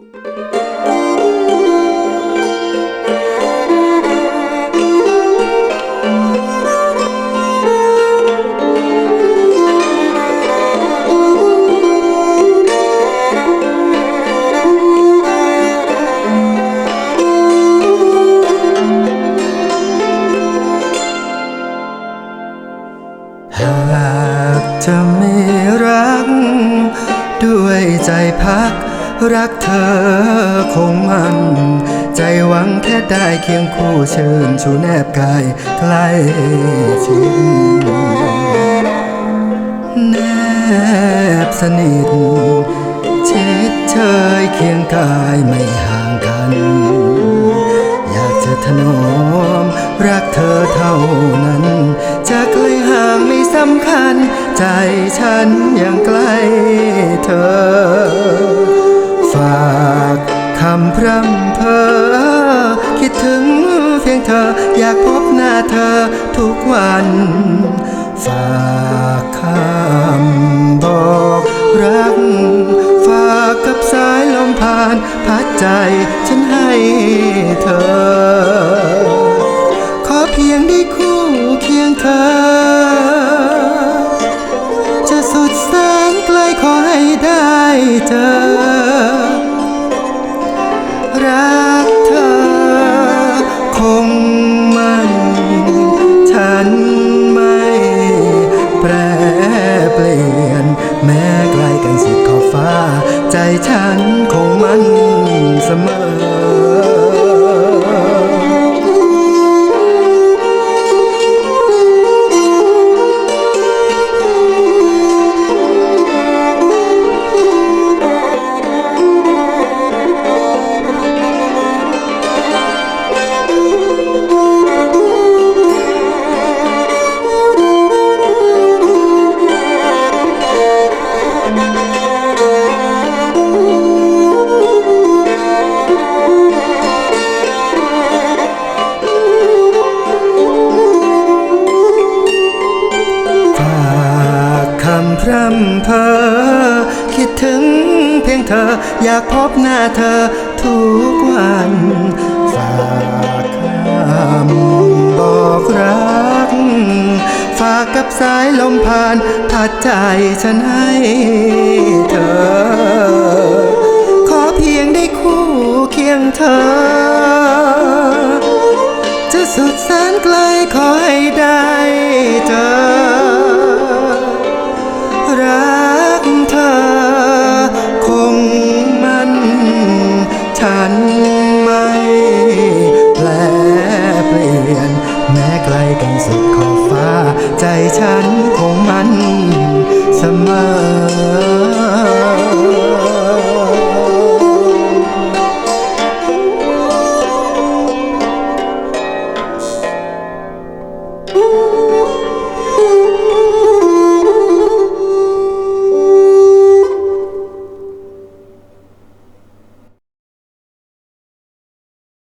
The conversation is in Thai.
หากจะไม่รัก ด้วยใจพัก รักเธอคงมัน ใจหวังแค่ได้เคียงคู่เชิญชูแนบกายใกล้ชิดแนบสนิทชิดเชยเคียงกายไม่ห่างกัน อยากจะถนอม รักเธอเท่านั้น จะไกลห่างไม่สำคัญ ใจฉันยังใกล้เธอ อยากพบหน้าเธอทุกวัน ฝากคำบอกรัก ฝากกับสายลมผ่านพัดใจฉันให้เธอ ขอเพียงได้คู่เคียงเธอ จะสุดแสนไกลขอให้ได้เจอ เปลี่ยน แม้ไกลกันสุดขอบฟ้า ใจฉันคงมันเสมอ เพอคิดถึงเพียงเธอ อยากพบหน้าเธอทุกวันฝากคำบอกรัก ฝากกับสายลมผ่านพัดใจฉันให้เธอ ขอเพียงได้คู่เคียงเธอ จะสุดแสนไกลขอให้ได้เจอ ฉันไม่แปลเปลี่ยน แม้ไกลกันสุดขอบฟ้า ใจฉันคงมันเสมอ